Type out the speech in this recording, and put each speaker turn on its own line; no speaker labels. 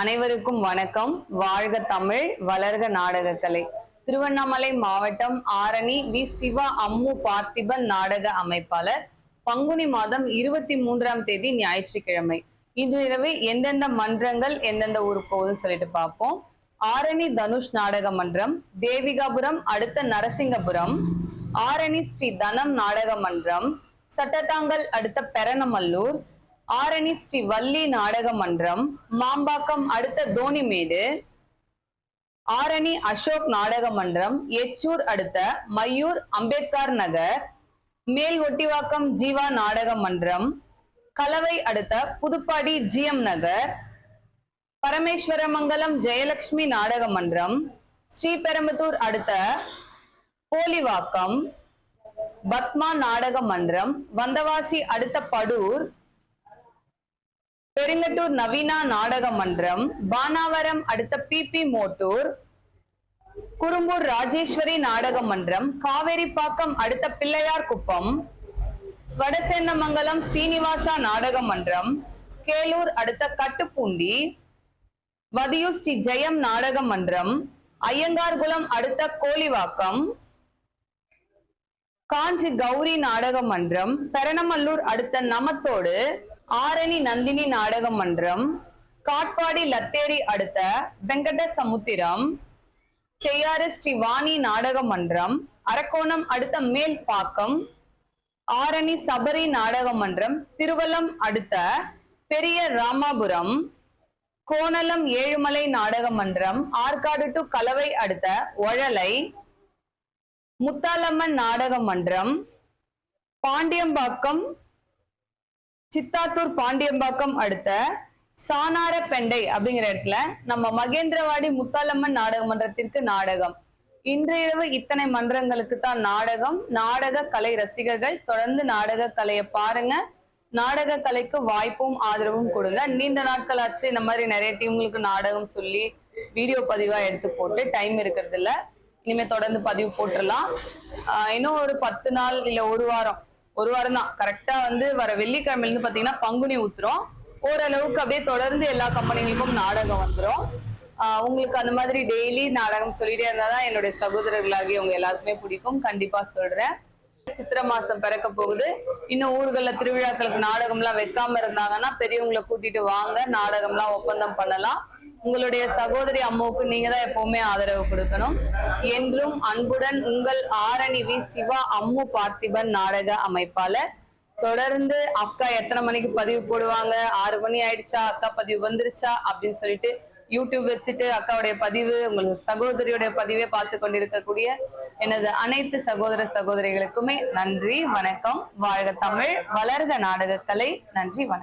அனைவருக்கும் வணக்கம். வாழ்க தமிழ் வளர்க நாடகக்கலை. திருவண்ணாமலை மாவட்டம் ஆரணி வி. சிவா அம்மு பார்த்திபன் நாடக அமைப்பாளர். பங்குனி மாதம் இருபத்தி மூன்றாம் தேதி ஞாயிற்றுக்கிழமை. இன்று இரவு எந்தெந்த மன்றங்கள் எந்தெந்த ஊர் போகுதுன்னு சொல்லிட்டு பார்ப்போம். ஆரணி தனுஷ் நாடக மன்றம் தேவிகாபுரம் அடுத்த நரசிங்கபுரம். ஆரணி ஸ்ரீ தனம் நாடக மன்றம் சட்டத்தாங்கல் அடுத்த பெரணமல்லூர். ஆரணி ஸ்ரீ வள்ளி நாடக மன்றம் மாம்பாக்கம் அடுத்த தோணிமேடு ஆரணி அசோக் நாடக மன்றம் எச்சூர் அடுத்த மையூர் அம்பேத்கர் நகர் மேல் ஒட்டிவாக்கம் ஜீவா நாடக மன்றம் கலவை அடுத்த புதுப்பாடி ஜிஎம் நகர் பரமேஸ்வரமங்கலம் ஜெயலட்சுமி நாடக மன்றம் ஸ்ரீபெரும்புத்தூர் அடுத்த போலிவாக்கம் பத்மா நாடக மன்றம் வந்தவாசி அடுத்த படூர் பெருங்கட்டூர் நவீனா நாடக மன்றம் பானாவரம் அடுத்த பிபி மோட்டூர் குறும்பூர் ராஜேஸ்வரி நாடக மன்றம் காவேரிப்பாக்கம் அடுத்த பிள்ளையார் குப்பம் வடசேன்னமங்கலம் சீனிவாசா நாடக மன்றம் கேலூர் அடுத்த கட்டுப்பூண்டி வதியூர் ஸ்ரீ ஜெயம் நாடக மன்றம் ஐயங்கார்குளம் அடுத்த கோலிவாக்கம் காஞ்சி கௌரி நாடக மன்றம் பெரணமல்லூர் அடுத்த நமத்தோடு ஆரணி நந்தினி நாடக மன்றம் காட்பாடி லத்தேரி அடுத்த வெங்கட சமுத்திரம் செய்யாறு ஸ்ரீ வாணி நாடக மன்றம் அரக்கோணம் அடுத்த மேல் பாக்கம் ஆரணி சபரி நாடக மன்றம் திருவல்லம் அடுத்த பெரிய ராமாபுரம் கோணலம் ஏழுமலை நாடக மன்றம் ஆற்காடு டு கலவை அடுத்த ஒழலை முத்தாலம்மன் நாடக மன்றம் பாண்டியம்பாக்கம் சித்தாத்தூர் பாண்டியம்பாக்கம் அடுத்த சானாரப்பெண்டை அப்படிங்கிற இடத்துல நம்ம மகேந்திரவாடி முத்தாலம்மன் நாடக மன்றத்திற்கு நாடகம். இன்றிரவு இத்தனை மன்றங்களுக்கு தான் நாடகம். நாடக கலை ரசிகர்கள் தொடர்ந்து நாடக கலையை பாருங்க. நாடக கலைக்கு வாய்ப்பும் ஆதரவும் கொடுங்க. நீண்ட நாட்கள் ஆச்சு இந்த மாதிரி நிறைய டீம்களுக்கு நாடகம் சொல்லி வீடியோ பதிவா எடுத்து போட்டு டைம் இருக்கிறது இல்ல. இனிமே தொடர்ந்து பதிவு போட்டுடலாம். இன்னும் ஒரு பத்து நாள் இல்ல ஒரு வாரம் ஒரு வாரம் தான். கரெக்டா வந்து வர வெள்ளிக்கிழமையில இருந்து பாத்தீங்கன்னா பங்குனி ஊத்துறோம். ஓரளவுக்கு அப்படியே தொடர்ந்து எல்லா கம்பெனிகளுக்கும் நாடகம் வந்துரும். ஆஹ் உங்களுக்கு அந்த மாதிரி டெய்லி நாடகம் சொல்லிட்டே இருந்தாதான் என்னுடைய சகோதரர்களாகி உங்க எல்லாருக்குமே பிடிக்கும். கண்டிப்பா சொல்றேன். சித்திரை மாசம் பிறக்க போகுது. இன்னும் ஊர்களில் திருவிழாக்களுக்கு நாடகம்லாம் வைக்காம இருந்தாங்கன்னா பெரியவங்களை கூட்டிட்டு வாங்க நாடகம்லாம் ஒப்பந்தம் பண்ணலாம். உங்களுடைய சகோதரி அம்மாவுக்கு நீங்க தான் எப்பவுமே ஆதரவு கொடுக்கணும். என்றும் அன்புடன் உங்கள் ஆரணி வி சிவா அம்மு பார்த்திபன் நாடக அமைப்பாளர். தொடர்ந்து அக்கா எத்தனை மணிக்கு பதிவு போடுவாங்க? ஆறு மணி ஆயிடுச்சா? அக்கா பதிவு வந்துருச்சா? அப்படின்னு சொல்லிட்டு யூடியூப் வச்சுட்டு அக்காவுடைய பதிவு உங்களுக்கு சகோதரியுடைய பதிவே பார்த்து கொண்டிருக்கக்கூடிய எனது அனைத்து சகோதர சகோதரிகளுக்குமே நன்றி வணக்கம். வாழ்க தமிழ் வளர்க நாடகக்கலை. நன்றி வணக்கம்.